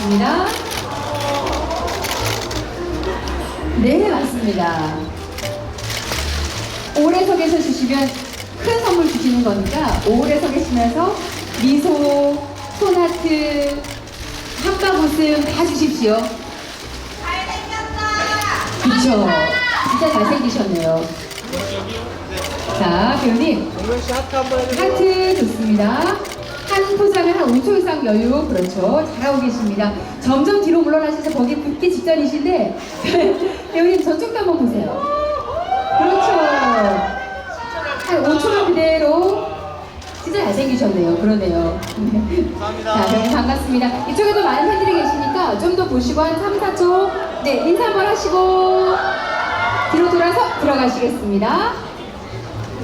감사합니다. 네, 맞습니다. 오래 서 계셔 주시면 큰 선물 주시는 거니까 오래 서 계시면서 미소, 손하트, 한방 웃음 다 주십시오. 그쵸. 진짜 잘생기셨네요. 자, 배우님. 하트 좋습니다. 여유 그렇죠 잘하고 계십니다. 점점 뒤로 물러나셔서 거기 붙기 직전이신데 배우님 저쪽도 한번 보세요. 그렇죠. 한 5초만 그대로 진짜 잘생기셨네요. 그러네요. 자, 배우님 반갑습니다. 이쪽에도 많은 팬들이 계시니까 좀 더 보시고 한 3, 4초 네 인사 한번 하시고 뒤로 돌아서 들어가시겠습니다.